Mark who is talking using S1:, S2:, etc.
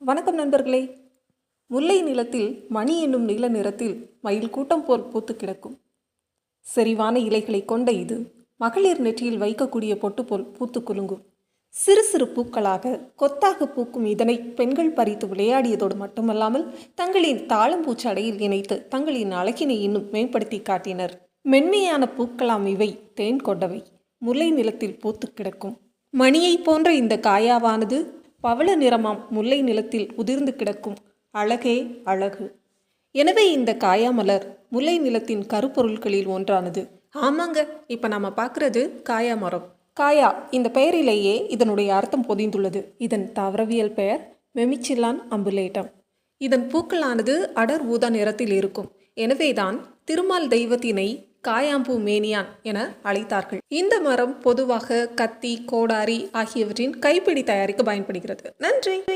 S1: வணக்கம் நண்பர்களே. முல்லை நிலத்தில் மணி என்னும் நீல நிறத்தில் மயில் கூட்டம் போல் பூத்து கிடக்கும். செறிவான இலைகளை கொண்ட இது மகளிர் நெற்றியில் வைக்கக்கூடிய பொட்டு போல் பூத்து குலுங்கும். சிறு சிறு பூக்களாக கொத்தாக பூக்கும் இதனை பெண்கள் பறித்து விளையாடியதோடு மட்டுமல்லாமல் தங்களின் தாளம்பூச்சடையில் இணைத்து தங்களின் அழகினை இன்னும் மேம்படுத்தி காட்டினர். மென்மையான பூக்களாம் இவை தேன் கொண்டவை. முல்லை நிலத்தில் பூத்து கிடக்கும். மணியைப் போன்ற இந்த காயாவானது பவள நிறமாம் முல்லை நிலத்தில் உதிர்ந்து கிடக்கும் அழகே அழகு. எனவே இந்த காயாமலர் முல்லை நிலத்தின் கருப்பொருட்களில் ஒன்றானது. ஆமாங்க இப்போ நாம் பார்க்குறது காயா மரம் காயா இந்த பெயரிலேயே இதனுடைய அர்த்தம் பொதிந்துள்ளது. இதன் தாவரவியல் பெயர் மெமிச்சில்லான் அம்புலேட்டம். இதன் பூக்களானது அடர் ஊதா நிறத்தில் இருக்கும். எனவேதான் திருமால் தெய்வத்தினை காயாம்பூ மேனியான் என அழைத்தார்கள். இந்த மரம் பொதுவாக கத்தி கோடாரி ஆகியவற்றின் கைப்பிடி தயாரிக்க பயன்படுகிறது. நன்றி!